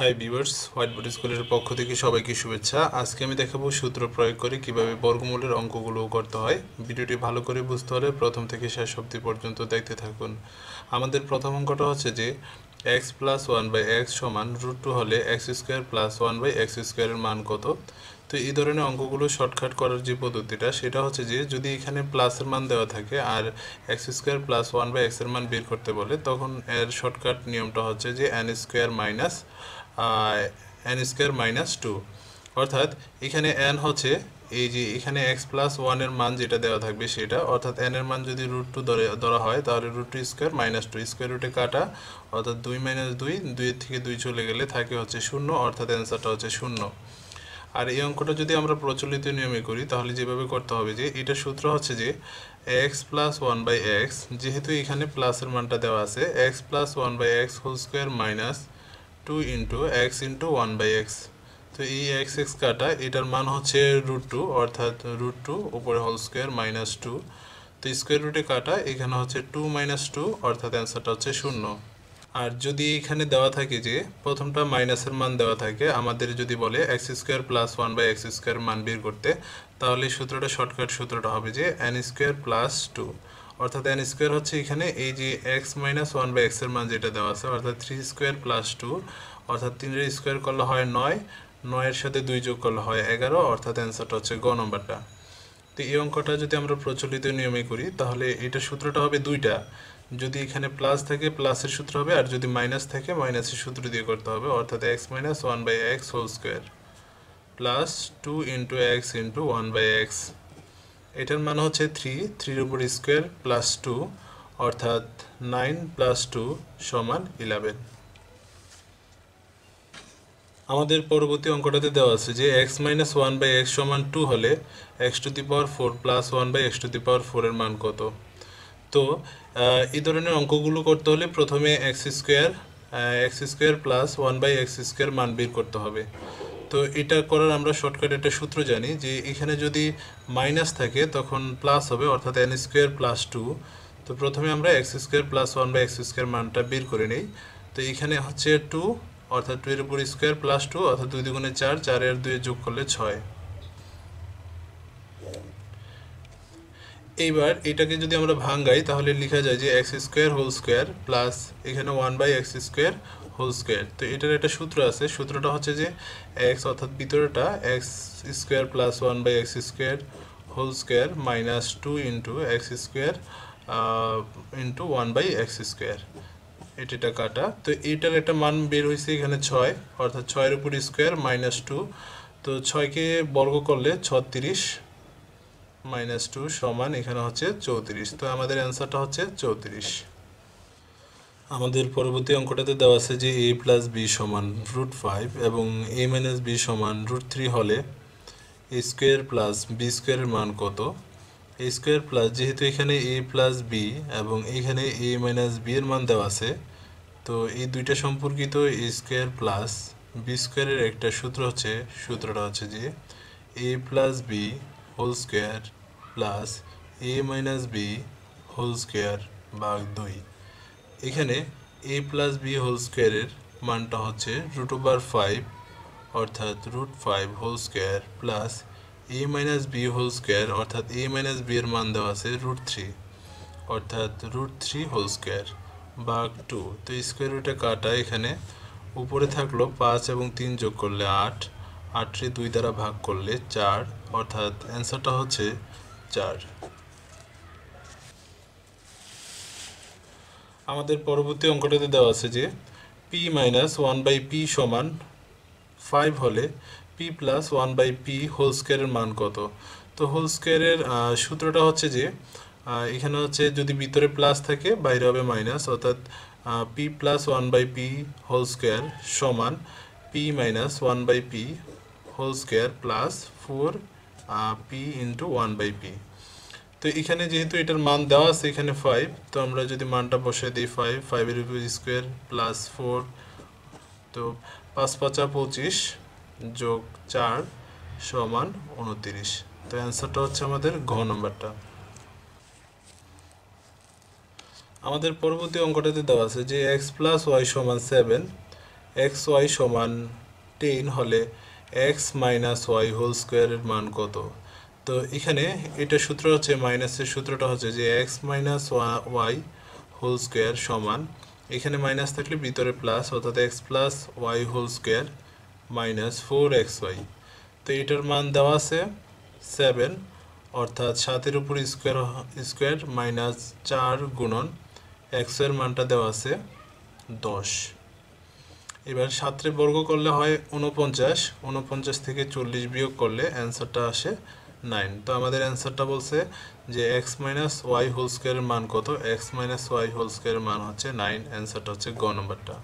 Hi viewers white board স্কুলের পক্ষ থেকে সবাইকে শুভেচ্ছা। আজকে আমি দেখাবো সূত্র প্রয়োগ করে কীভাবে বর্গমূলের অঙ্কগুলো করতে হয়। ভিডিওটি ভালো করে বুঝতে হলে প্রথম থেকে শেষ অবধি পর্যন্ত দেখতে থাকুন। আমাদের প্রথম অঙ্কটা হচ্ছে যে X plus one by X সমান রুট টু হলে X square plus one by X স্কোয়ারের মান কত? তো এই ধরনের অঙ্কগুলো শর্টকাট করার যে পদ্ধতিটা, সেটা হচ্ছে যে যদি এখানে প্লাসের মান দেওয়া থাকে আর X square plus one by এক্সের মান বের করতে বলে, তখন এর শর্টকাট নিয়মটা হচ্ছে যে N square minus N square minus two অর্থাৎ এখানে এন হচ্ছে এই যে এখানে এক্স প্লাস ওয়ানের মান যেটা দেওয়া থাকবে সেটা, অর্থাৎ এন এর মান যদি রুট টু ধরে হয়, তাহলে root two square minus two square রুটে কাটা, অর্থাৎ দুই মাইনাস দুই দুই থেকে দুই চলে গেলে থাকে হচ্ছে শূন্য, অর্থাৎ অ্যান্সারটা হচ্ছে শূন্য। আর এই অঙ্কটা যদি আমরা প্রচলিত নিয়মে করি, তাহলে যেভাবে করতে হবে যে, এটা সূত্র হচ্ছে যে x plus one by x যেহেতু এখানে প্লাসের মানটা দেওয়া আছে x plus one by x whole square minus two into x into one by x তো এই এক্স এক্স কাটা, এটার মান হচ্ছে রুট টু অর্থাৎ রুট টু উপরে হোল স্কোয়ার মাইনাস টু তো স্কোয়ার রুটে কাটা, এখানে হচ্ছে টু মাইনাস টু অর্থাৎ অ্যান্সারটা হচ্ছে শূন্য। আর যদি এখানে দেওয়া থাকে যে, প্রথমটা মাইনাসের মান দেওয়া থাকে, আমাদের যদি বলে x square plus one by x square মান বের করতে, তাহলে সূত্রটা শর্টকাট সূত্রটা হবে যে এন স্কোয়ার প্লাস টু অর্থাৎ এন স্কোয়ার হচ্ছে এখানে এই যে এক্স মাইনাস ওয়ান বাই এক্সের মান যেটা দেওয়া আছে, অর্থাৎ থ্রি স্কোয়ার প্লাস টু অর্থাৎ তিনের স্কোয়ার করলে হয় নয়, নয়ের সাথে দুই যোগ করলে হয় এগারো, অর্থাৎ অ্যান্সারটা হচ্ছে গ নম্বরটা তো এই অঙ্কটা যদি আমরা প্রচলিত নিয়মে করি, তাহলে এটা সূত্রটা হবে দুইটা। যদি এখানে প্লাস থাকে প্লাসের সূত্র হবে, আর যদি মাইনাস থাকে মাইনাসের সূত্র দিয়ে করতে হবে, অর্থাৎ x minus one by x whole square plus two into x into one by x এটার মান হচ্ছে থ্রি থ্রির উপর স্কোয়ার প্লাস টু অর্থাৎ নাইন প্লাস টু সমান ইলেভেন আমাদের পরবর্তী অঙ্কটাতে দেওয়া আছে যে x minus one by x সমান টু হলে x two the power four plus one by x two the power ফোরের মান কত? তো এই ধরনের অঙ্কগুলো করতে হলে প্রথমে x square x square plus one by x square মান বের করতে হবে। তো এটা করার আমরা শর্টকাট একটা সূত্র জানি যে এখানে যদি মাইনাস থাকে তখন প্লাস হবে, অর্থাৎ এন স্কোয়ার প্লাস টু তো প্রথমে আমরা x square plus one by x square মানটা বের করে নিই। তো এখানে হচ্ছে টু অর্থাৎ টু এর উপর স্কোয়ার প্লাস টু অর্থাৎ দুই দুগুণে চার চার এর দুই যোগ করলে ছয়। এইবার এটাকে যদি আমরা ভাঙ্গাই তাহলে লেখা যায় যে x square whole square plus এখানে one by x square whole square. তো এটার একটা সূত্র আছে। সূত্রটা হচ্ছে যে এক্স অর্থাৎ ভিতরেটা x square plus one by x square whole square minus two into x square into one by x square. এটা কাটা। তো এটার একটা মান বের হয়েছে এখানে ছয়। অর্থাৎ ছয়ের উপর স্কোয়ার মাইনাস টু তো ছয়কে বর্গ করলে ছত্রিশ মাইনাস টু সমান এখানে হচ্ছে চৌত্রিশ। তো আমাদের অ্যান্সারটা হচ্ছে চৌত্রিশ। আমাদের পরবর্তী অঙ্কটাতে দেওয়া আছে যে এ প্লাস বি সমান রুট ফাইভ এবং এ মাইনাস বি সমান রুট থ্রি হলে এ স্কোয়ার প্লাস বি স্কোয়ারের মান কত? এ স্কোয়ার প্লাস যেহেতু এখানে এ প্লাস বি এবং এখানে এ মাইনাস বি এর মান দেওয়া আছে, তো এই দুইটা সম্পর্কিত এ স্কোয়ার প্লাস বি স্কোয়ারের একটা সূত্র হচ্ছে, সূত্রটা হচ্ছে যে a plus b whole square plus a minus b whole square ভাগ দুই। এখানে এ প্লাস বি হোল স্কোয়ারের মানটা হচ্ছে রুট ওভার ফাইভ অর্থাৎ root five whole square plus a minus b whole square অর্থাৎ এ মাইনাস বি এর মান দেওয়া আছে রুট থ্রি অর্থাৎ রুট থ্রি হোল স্কোয়ার ভাগ টু তো স্কোয়ার রুটে কাটা এখানে, উপরে থাকল পাঁচ এবং তিন যোগ করলে আট আটটি দুই দ্বারা ভাগ করলে চার, অর্থাৎ অ্যান্সারটা হচ্ছে চার। আমাদের পরবর্তী অঙ্কটাতে দেওয়া আছে যে p minus one by p সমান ফাইভ হলে p plus one by p whole স্কোয়ারের মান কত? তো হোল স্কোয়ারের সূত্রটা হচ্ছে যে এখানে হচ্ছে যদি ভিতরে প্লাস থাকে, বাইরে হবে মাইনাস অর্থাৎ p plus one by p whole square সমান p minus one by p whole square plus four p into one by p তো এখানে যেহেতু এটার মান দেওয়া আছে এখানে ফাইভ তো আমরা যদি মানটা বসে দিই ফাইভ ফাইভের উপর স্কোয়ার প্লাস ফোর তো পাঁচ পাঁচা পঁচিশ যোগ চার সমান উনতিরিশ। তো অ্যান্সারটা হচ্ছে আমাদের ঘ নম্বরটা। আমাদের পরবর্তী অঙ্কটাতে দেওয়া আছে যে এক্স প্লাস ওয়াই সমান সেভেন এক্স ওয়াই সমান টেন হলে এক্স মাইনাস ওয়াই হোল স্কোয়ারের মান কত? তো এখানে এটা সূত্র হচ্ছে মাইনাসের সূত্রটা হচ্ছে যে x minus y whole square সমান। এখানে মাইনাস থাকলে ভিতরে প্লাস অর্থাৎ x plus y whole square minus four x y তো এটার মান দেওয়া আছে সেভেন অর্থাৎ সাতের উপর স্কোয়ার স্কোয়ার মাইনাস চার গুণন এক্সের মানটা দেওয়া আছে দশ। এবার সাতরে বর্গ করলে হয় উনপঞ্চাশ উনপঞ্চাশ থেকে চল্লিশ বিয়োগ করলে অ্যান্সারটা আসে নাইন। তো আমাদের অ্যান্সারটা বলছে যে এক্স মাইনাস ওয়াই হোল স্কোয়ারের মান কত? এক্স মাইনাস ওয়াই হোল স্কোয়ারের মান হচ্ছে নাইন। অ্যান্সারটা হচ্ছে গ নম্বরটা।